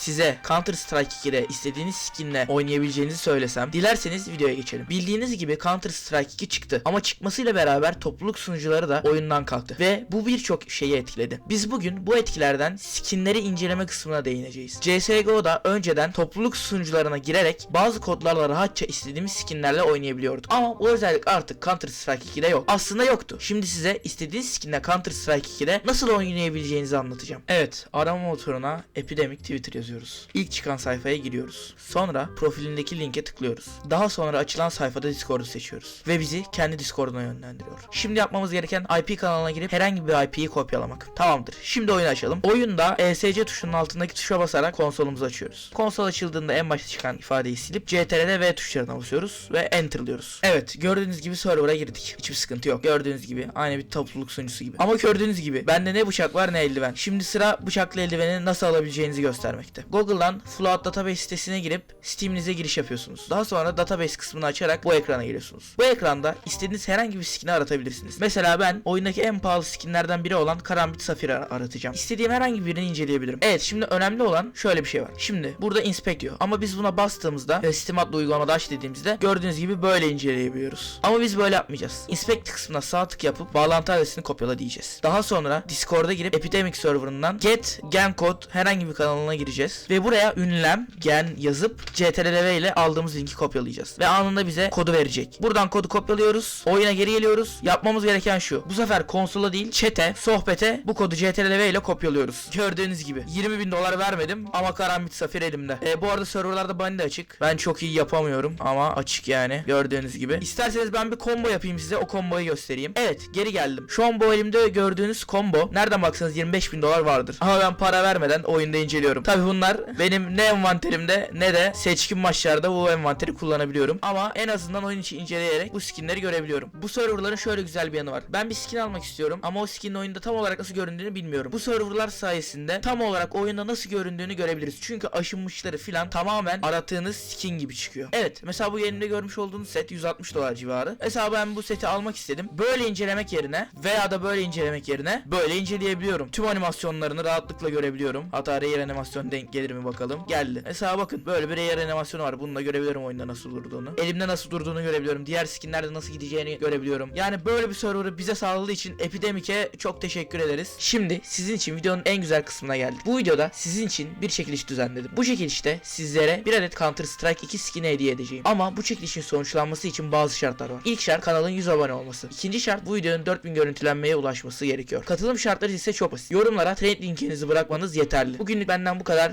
size Counter Strike 2'de istediğiniz skinle oynayabileceğinizi söylesem dilerseniz videoya geçelim. Bildiğiniz gibi Counter Strike 2 çıktı ama çıkmasıyla beraber topluluk sunucuları da oyundan kalktı ve bu birçok şeyi etkiledi. Biz bugün bu etkilerden skinleri inceleme kısmına değineceğiz. CSGO'da önceden topluluk sunucularına girerek bazı kodlarla rahatça istediğimiz skinlerle oynayabiliyorduk. Ama bu özellik artık Counter Strike 2'de yok. Aslında yoktu. Şimdi size istediğiniz skinle Counter Strike 2'de nasıl oynayabileceğinizi anlatacağım. Evet, arama motoruna Epidemic Twitter yazıyoruz. İlk çıkan sayfaya giriyoruz. Sonra profilindeki linke tıklıyoruz. Daha sonra açılan sayfada Discord'u seçiyoruz. Ve bizi kendi Discord'una yönlendiriyor. Şimdi yapmamız gereken IP kanalına girip herhangi bir IP'yi kopyalamak. Tamamdır. Şimdi oyunu açalım. Oyunda ESC tuşunun altındaki tuşa basarak konsolumuzu açıyoruz. Konsol açıldığında en başta çıkan ifadeyi silip CTRL V tuşlarına basıyoruz ve Enter'lıyoruz. Evet, gördüğünüz gibi server'a girdik. Hiçbir sıkıntı yok. Gördüğünüz gibi aynı bir topluluk sunucusu gibi. Ama gördüğünüz gibi bende ne bıçak var ne eldiven. Şimdi sıra bıçaklı eldiveni nasıl alabileceğinizi göstermekte. Google'dan Flood Database sitesine girip Steam'inize giriş yapıyorsunuz. Daha sonra database kısmını açarak bu ekrana geliyorsunuz. Bu ekranda istediğiniz herhangi bir skin'i aratabilirsiniz. Mesela ben oyundaki en pahalı skinlerden biri olan Karambit Safir ar- aratacağım. İstediğim herhangi birini inceleyebilirim. Evet şimdi önemli olan şöyle bir şey var. Şimdi burada inspect diyor. Ama biz buna bastığımızda ve Steam adlı uygulamada aç dediğimizde gördüğünüz gibi böyle inceleyebiliyoruz. Ama biz böyle yapmayacağız. Inspect kısmına sağ tık yapıp bağlantı adresini kopyala diyeceğiz. Daha sonra Discord'a girip Epidemic serverından get gen kod herhangi bir kanalına gireceğiz. Ve buraya ünlem gen yazıp CTRL ile aldığımız linki kopyalayacağız. Ve anında bize kodu verecek. Buradan kodu kopyalıyoruz. Oyuna geri geliyoruz. Yapmamız gereken şu. Bu sefer konsola değil chat'e, sohbete bu kodu CTRL ile kopyalıyoruz. Gördüğünüz gibi 20 bin dolar vermedim ama karambit safir elimde. E, bu arada serverlarda bani de açık. Ben çok iyi yapamıyorum ama açık yani. Gördüğünüz gibi. İsterseniz ben bir combo yapayım size. O comboyu göstereyim. Evet geri geldim. Şu an bu elimde gördüğünüz combo. Nereden baksanız 25 bin dolar vardır. Ama ben para vermeden oyunda inceliyorum. Tabi bunlar benim ne envanterimde ne de seçkin maçlarda bu envanteri kullanabiliyorum. Ama en azından oyun içi inceleyerek bu skinleri görebiliyorum. Bu serverların şöyle güzel bir yanı var. Ben bir skin almak istiyorum ama o skinin oyunda tam olarak nasıl göründüğünü bilmiyorum. Bu serverlar sayesinde tam olarak oyunda nasıl göründüğünü görebiliriz. Çünkü aşınmışları filan tamamen aradığınız skin gibi çıkıyor. Evet mesela bu elimde görmüş olduğunuz set 160 dolar civarı. Mesela ben bu seti almak istedim. Böyle incelemek yerine veya da böyle incelemek yerine böyle inceleyebiliyorum. Tüm animasyonlarını rahatlıkla görebiliyorum. Hatta rare animasyon denk gelir mi bakalım. Geldi. Mesela bakın böyle bir rare animasyonu var. Bununla görebiliyorum oyunda nasıl durduğunu. Elimde nasıl durduğunu görebiliyorum. Diğer skinlerde nasıl gideceğini görebiliyorum. Yani böyle bir server'ı bize sağladığı için Epidemic'e çok teşekkür ederiz. Şimdi sizin için videonun en güzel kısmına geldik. Bu videoda sizin için bir çekiliş düzenledim. Bu çekilişte sizlere bir adet Counter Strike 2 skin'i hediye edeceğim. Ama bu çekilişin sonuçlanması için bazı şartlar var. İlk şart kanalın 100 abone olması. İkinci şart bu videonun 4000 görüntülenmeye ulaşması gerekiyor. Katılım şartları ise çok basit. Yorumlara trade linkinizi bırakmanız yeterli. Bugünlük benden bu kadar.